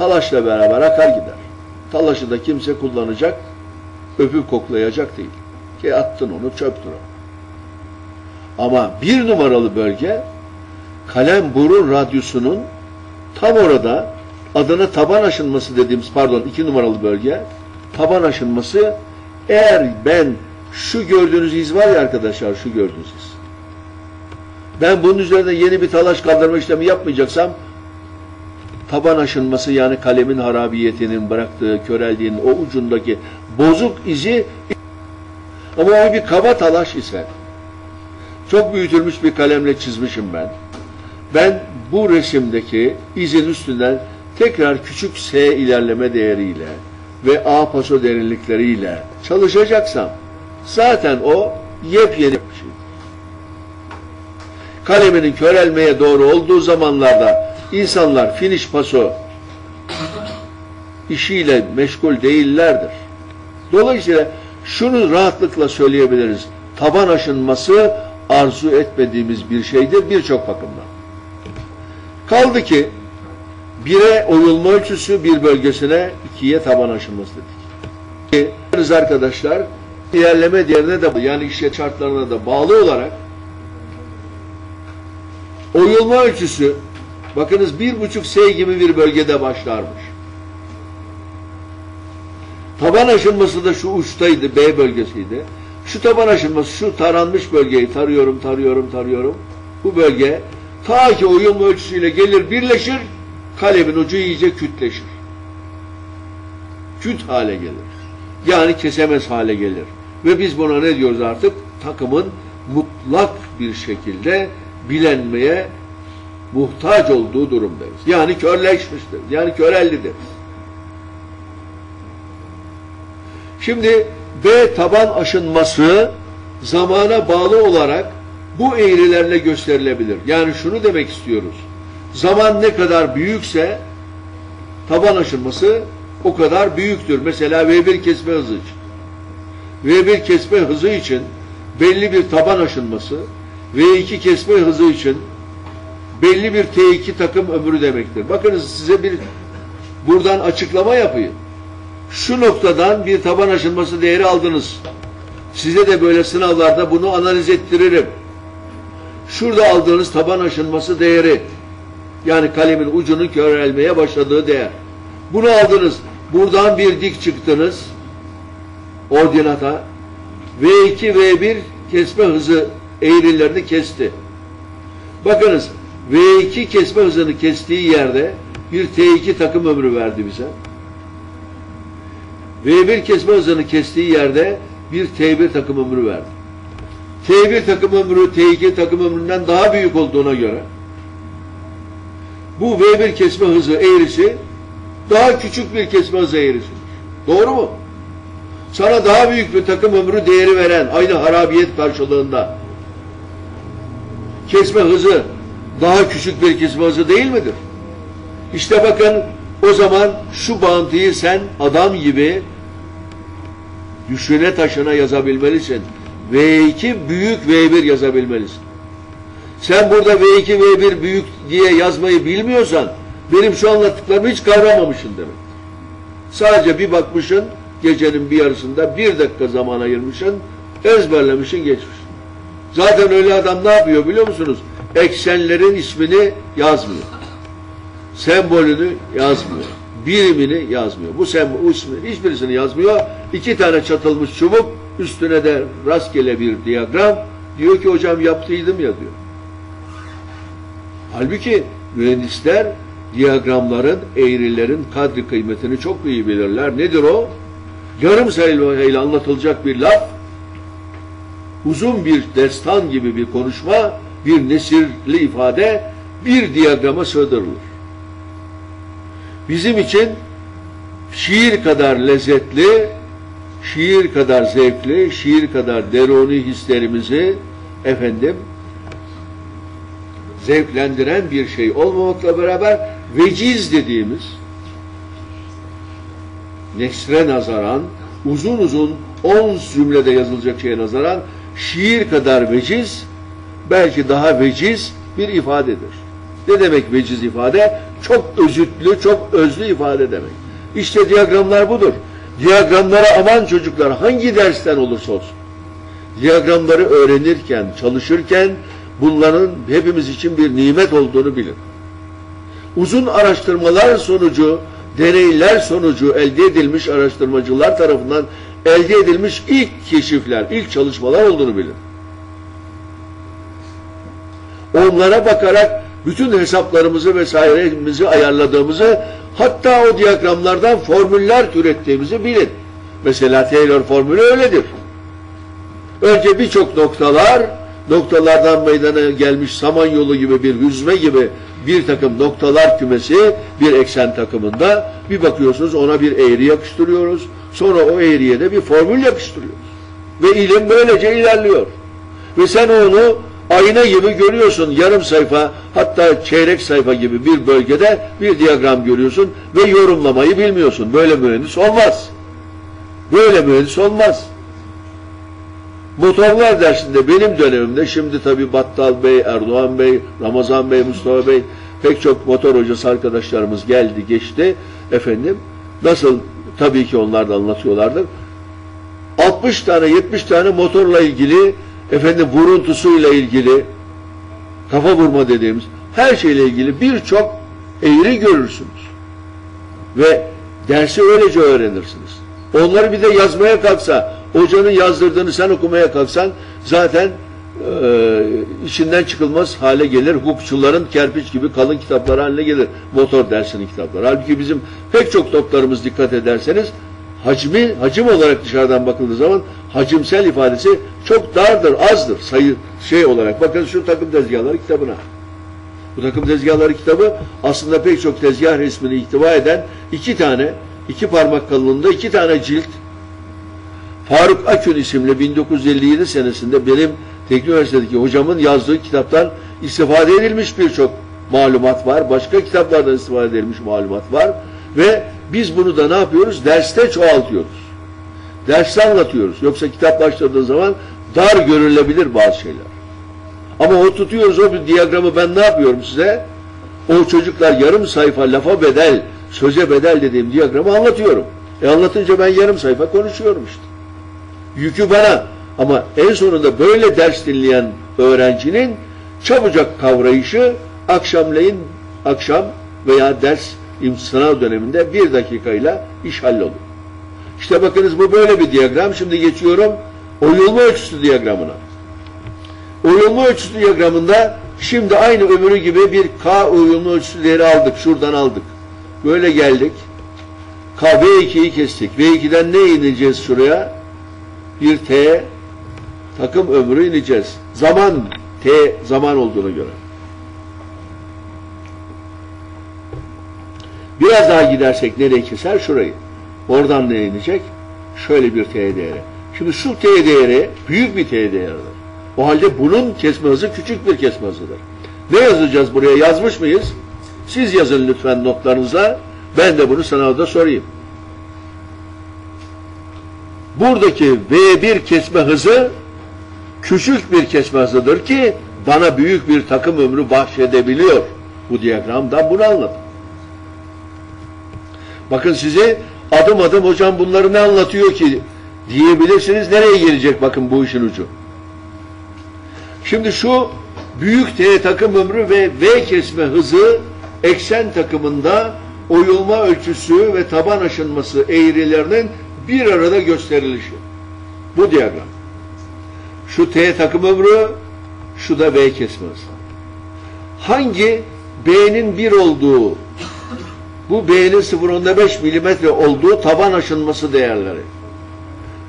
talaşla beraber akar gider. Talaşı da kimse kullanacak, öpüp koklayacak değil. Ki attın onu çöptür o. Ama bir numaralı bölge kalem burun radyosunun tam orada adına taban aşınması dediğimiz pardon iki numaralı bölge taban aşınması eğer ben şu gördüğünüz iz var ya arkadaşlar şu gördüğünüz iz. Ben bunun üzerine yeni bir talaş kaldırma işlemi yapmayacaksam taban aşınması yani kalemin harabiyetinin bıraktığı, köreldiğinin o ucundaki bozuk izi ama o bir kaba talaş ise çok büyütülmüş bir kalemle çizmişim ben. Ben bu resimdeki izin üstünden tekrar küçük S ilerleme değeriyle ve A paso derinlikleriyle çalışacaksam zaten o yepyeni bir şey. Kaleminin körelmeye doğru olduğu zamanlarda insanlar finish paso işiyle meşgul değillerdir. Dolayısıyla şunu rahatlıkla söyleyebiliriz. Taban aşınması arzu etmediğimiz bir şeydir birçok bakımdan. Kaldı ki bire oyulma ölçüsü bir bölgesine ikiye taban aşınması dedik. Ki arkadaşlar ilerleme diğerine de yani işe şartlarına da bağlı olarak oyulma ölçüsü bakınız bir buçuk S gibi bir bölgede başlarmış. Taban aşınması da şu uçtaydı, B bölgesiydi. Şu taban aşınması, şu taranmış bölgeyi tarıyorum, tarıyorum, tarıyorum. Bu bölge ta ki uyum ölçüsüyle gelir, birleşir, kalemin ucu iyice kütleşir. Küt hale gelir. Yani kesemez hale gelir. Ve biz buna ne diyoruz artık? Takımın mutlak bir şekilde bilenmeye muhtaç olduğu durumdayız. Yani körleşmiştir. Yani körellidir. Şimdi B taban aşınması zamana bağlı olarak bu eğrilerle gösterilebilir. Yani şunu demek istiyoruz. Zaman ne kadar büyükse taban aşınması o kadar büyüktür. Mesela V1 kesme hızı için. V1 kesme hızı için belli bir taban aşınması, V2 kesme hızı için belli bir T2 takım ömrü demektir. Bakınız size bir buradan açıklama yapayım. Şu noktadan bir taban aşınması değeri aldınız. Size de böyle sınavlarda bunu analiz ettiririm. Şurada aldığınız taban aşınması değeri yani kalemin ucunun körelmeye başladığı değer. Bunu aldınız. Buradan bir dik çıktınız. Ordinata. V2, V1 kesme hızı eğrilerini kesti. Bakınız V2 kesme hızını kestiği yerde bir T2 takım ömrü verdi bize. V1 kesme hızını kestiği yerde bir T1 takım ömrü verdi. T1 takım ömrü T2 takım ömründen daha büyük olduğuna göre bu V1 kesme hızı eğrisi daha küçük bir kesme hızı eğrisidir. Doğru mu? Sana daha büyük bir takım ömrü değeri veren aynı harabiyet karşılığında kesme hızı daha küçük bir kesme hızı değil midir? İşte bakın o zaman şu bağıntıyı sen adam gibi düşüne taşına yazabilmelisin. V2 büyük V1 yazabilmelisin. Sen burada V2 V1 büyük diye yazmayı bilmiyorsan benim şu anlattıklarımı hiç kavramamışsın demek. Sadece bir bakmışın gecenin bir yarısında bir dakika zaman ayırmışsın ezberlemişsin geçmişsin. Zaten öyle adam ne yapıyor biliyor musunuz? Eksenlerin ismini yazmıyor. Sembolünü yazmıyor. Birimini yazmıyor. Bu sembol ismi hiçbirisini yazmıyor. İki tane çatılmış çubuk üstüne de rastgele bir diyagram diyor ki hocam yaptıydım ya diyor. Halbuki mühendisler diyagramların, eğrilerin kadri kıymetini çok iyi bilirler. Nedir o? Yarım sayıyla anlatılacak bir laf, uzun bir destan gibi bir konuşma, bir nesirli ifade bir diyagrama sığdırılır. Bizim için şiir kadar lezzetli, şiir kadar zevkli, şiir kadar deruni hislerimizi efendim zevklendiren bir şey olmamakla beraber veciz dediğimiz nesre nazaran uzun uzun on cümlede yazılacak şeye nazaran şiir kadar veciz belki daha veciz bir ifadedir. Ne demek veciz ifade? Çok özütlü, çok özlü ifade demek. İşte diyagramlar budur. Diyagramlara aman çocuklar hangi dersten olursa olsun. Diyagramları öğrenirken, çalışırken bunların hepimiz için bir nimet olduğunu bilin. Uzun araştırmalar sonucu, deneyler sonucu elde edilmiş araştırmacılar tarafından elde edilmiş ilk keşifler, ilk çalışmalar olduğunu bilin. Onlara bakarak bütün hesaplarımızı vesairemizi ayarladığımızı hatta o diyagramlardan formüller türettiğimizi bilin. Mesela Taylor formülü öyledir. Önce birçok noktalar, noktalardan meydana gelmiş samanyolu gibi bir hüzme gibi bir takım noktalar kümesi bir eksen takımında bir bakıyorsunuz ona bir eğri yapıştırıyoruz. Sonra o eğriye de bir formül yapıştırıyoruz. Ve ilim böylece ilerliyor. Ve sen onu ayna gibi görüyorsun yarım sayfa hatta çeyrek sayfa gibi bir bölgede bir diyagram görüyorsun ve yorumlamayı bilmiyorsun. Böyle mühendis olmaz. Böyle mühendis olmaz. Motorlar dersinde benim dönemimde şimdi tabi Battal Bey, Erdoğan Bey, Ramazan Bey, Mustafa Bey pek çok motor hocası arkadaşlarımız geldi geçti efendim. Nasıl tabii ki onlar da anlatıyorlardır. 60 tane 70 tane motorla ilgili efendim vuruntusuyla ilgili kafa vurma dediğimiz her şeyle ilgili birçok eğri görürsünüz. Ve dersi öylece öğrenirsiniz. Onları bir de yazmaya kalksa, hocanın yazdırdığını sen okumaya kalksan zaten e, içinden çıkılmaz hale gelir. Hukukçuların kerpiç gibi kalın kitapları haline gelir. Motor dersinin kitapları. Halbuki bizim pek çok notlarımız dikkat ederseniz hacmi, hacim olarak dışarıdan bakıldığı zaman hacimsel ifadesi çok dardır, azdır sayı şey olarak. Bakın şu takım tezgahları kitabına. Bu takım tezgahları kitabı aslında pek çok tezgah resmini ihtiva eden iki tane, iki parmak kalınlığında iki tane cilt. Faruk Akün isimli 1957 senesinde benim Teknik Üniversitedeki hocamın yazdığı kitaptan istifade edilmiş birçok malumat var. Başka kitaplardan istifade edilmiş malumat var. Ve biz bunu da ne yapıyoruz? Derste çoğaltıyoruz. Derste anlatıyoruz. Yoksa kitap başladığı zaman dar görülebilir bazı şeyler. Ama o tutuyoruz o bir diyagramı ben ne yapıyorum size? O çocuklar yarım sayfa lafa bedel, söze bedel dediğim diyagramı anlatıyorum. E anlatınca ben yarım sayfa konuşuyorum işte. Yükü bana. Ama en sonunda böyle ders dinleyen öğrencinin çabucak kavrayışı akşamleyin akşam veya ders sınav döneminde bir dakikayla iş hallolur. İşte bakınız bu böyle bir diyagram. Şimdi geçiyorum oyulma ölçüsü diyagramına. Uyumlu ölçüsü diyagramında şimdi aynı öbürü gibi bir K uyumlu ölçüsü değeri aldık. Şuradan aldık. Böyle geldik. K, V2'yi kestik. V2'den ne ineceğiz şuraya? Bir T takım ömrü ineceğiz. Zaman T zaman olduğuna göre. Biraz daha gidersek nereye keser? Şurayı. Oradan ne inecek? Şöyle bir T değeri. Şimdi şu T değeri büyük bir T değeridir. O halde bunun kesme hızı küçük bir kesme hızıdır. Ne yazacağız buraya? Yazmış mıyız? Siz yazın lütfen notlarınıza. Ben de bunu sınavda sorayım. Buradaki V1 kesme hızı küçük bir kesme hızıdır ki bana büyük bir takım ömrü bahşedebiliyor. Bu diyagramdan bunu anladım. Bakın size adım adım hocam bunları ne anlatıyor ki diyebilirsiniz. Nereye gelecek bakın bu işin ucu. Şimdi şu büyük T takım ömrü ve V kesme hızı eksen takımında oyulma ölçüsü ve taban aşınması eğrilerinin bir arada gösterilişi. Bu diyagram. Şu T takım ömrü, şu da V kesme hızı. Hangi B'nin 1 olduğu, bu B'nin 0.5 milimetre olduğu taban aşınması değerleri.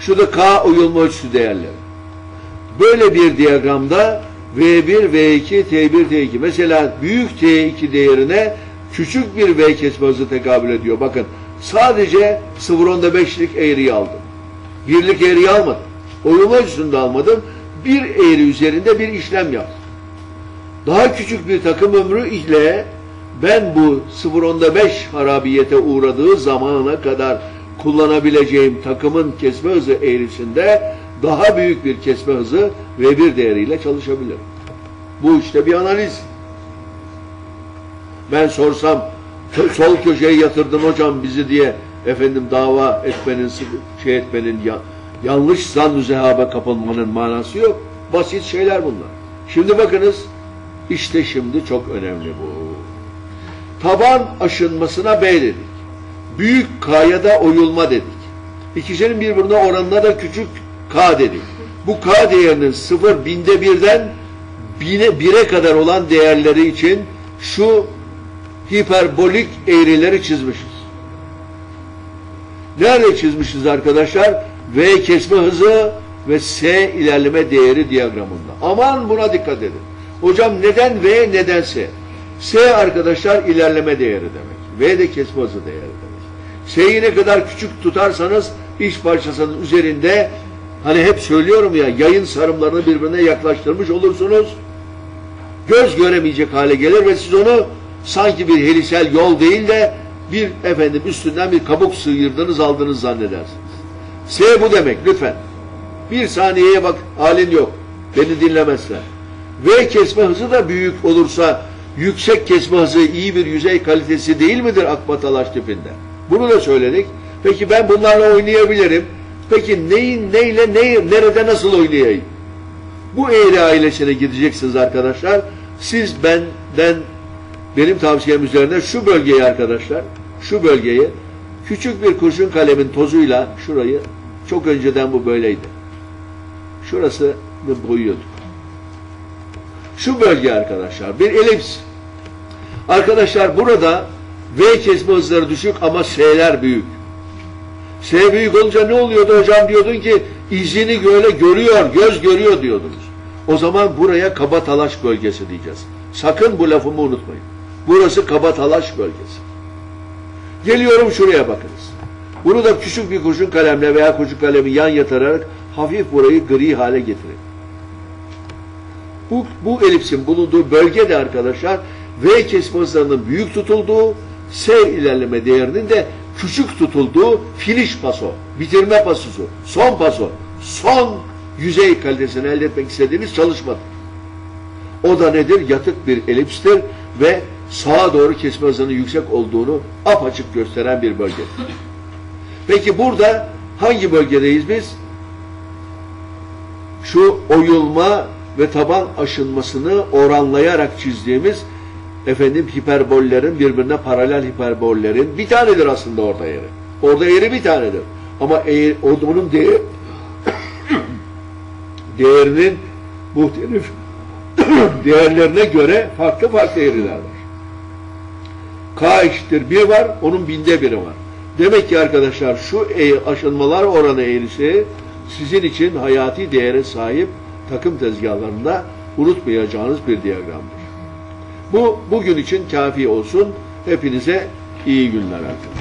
Şu da K uyulma ölçüsü değerleri. Böyle bir diyagramda V1, V2, T1, T2. Mesela büyük T2 değerine küçük bir V kesme hızı tekabül ediyor. Bakın sadece 0.5'lik eğriyi aldım. Birlik eğriyi almadım. Oyulma ölçüsünde almadım. Bir eğri üzerinde bir işlem yaptım. Daha küçük bir takım ömrü ile ben bu 0.5 harabiyete uğradığı zamana kadar kullanabileceğim takımın kesme hızı eğrisinde daha büyük bir kesme hızı ve bir değeriyle çalışabilir. Bu işte bir analiz. Ben sorsam sol köşeye yatırdın hocam bizi diye efendim dava etmenin, şey etmenin, ya, yanlış zan zehabe kapılmanın manası yok. Basit şeyler bunlar. Şimdi bakınız, işte şimdi çok önemli bu. Taban aşınmasına B dedik. Büyük K'ya da oyulma dedik. İkisinin birbirine oranına da küçük K dedik. Bu K değerinin sıfır binde birden bine, bire kadar olan değerleri için şu hiperbolik eğrileri çizmişiz. Nerede çizmişiz arkadaşlar? V kesme hızı ve S ilerleme değeri diyagramında. Aman buna dikkat edin. Hocam neden V neden S? S arkadaşlar ilerleme değeri demek. V de kesme hızı değeri demek. S'yi ne kadar küçük tutarsanız iş parçasının üzerinde hani hep söylüyorum ya yayın sarımlarını birbirine yaklaştırmış olursunuz. Göz göremeyecek hale gelir ve siz onu sanki bir helisel yol değil de bir efendim üstünden bir kabuk sıyırdınız aldınız zannedersiniz. S bu demek lütfen. Bir saniyeye bak halin yok. Beni dinlemezsen. V kesme hızı da büyük olursa yüksek kesme hızı iyi bir yüzey kalitesi değil midir akbatalaş tipinde? Bunu da söyledik. Peki ben bunlarla oynayabilirim. Peki neyin neyle neyi nerede nasıl oynayayım? Bu eğri ailesine gideceksiniz arkadaşlar. Siz benden benim tavsiyem üzerine şu bölgeyi arkadaşlar, şu bölgeyi küçük bir kurşun kalemin tozuyla şurayı çok önceden bu böyleydi. Şurası boyuyorduk. Şu bölge arkadaşlar bir elips. Arkadaşlar burada V kesme hızları düşük ama S'ler büyük. S büyük olunca ne oluyordu hocam diyordun ki izini böyle görüyor, göz görüyor diyordunuz. O zaman buraya kaba talaş bölgesi diyeceğiz. Sakın bu lafımı unutmayın. Burası kaba talaş bölgesi. Geliyorum şuraya bakınız. Bunu da küçük bir kurşun kalemle veya kurşun kalemi yan yatırarak hafif burayı gri hale getirin. Bu, bu elipsin bulunduğu bölge de arkadaşlar V kesme hızlarının büyük tutulduğu, S ilerleme değerinin de küçük tutulduğu finish paso, bitirme pasosu, son paso, son yüzey kalitesini elde etmek istediğiniz çalışmadır. O da nedir? Yatık bir elipstir ve sağa doğru kesme hızının yüksek olduğunu apaçık gösteren bir bölge. Peki burada hangi bölgedeyiz biz? Şu oyulma ve taban aşınmasını oranlayarak çizdiğimiz efendim hiperbollerin birbirine paralel hiperbollerin bir tanedir aslında orada yeri. Orada yeri bir tanedir. Ama eğer, onun değer, değerinin muhtelif değerlerine göre farklı farklı eğriler var. K eşittir 1 var, onun binde biri var. Demek ki arkadaşlar şu e aşınmalar oranı eğrisi sizin için hayati değere sahip takım tezgahlarında unutmayacağınız bir diyagramdır. Bu bugün için kafi olsun. Hepinize iyi günler arkadaşlar.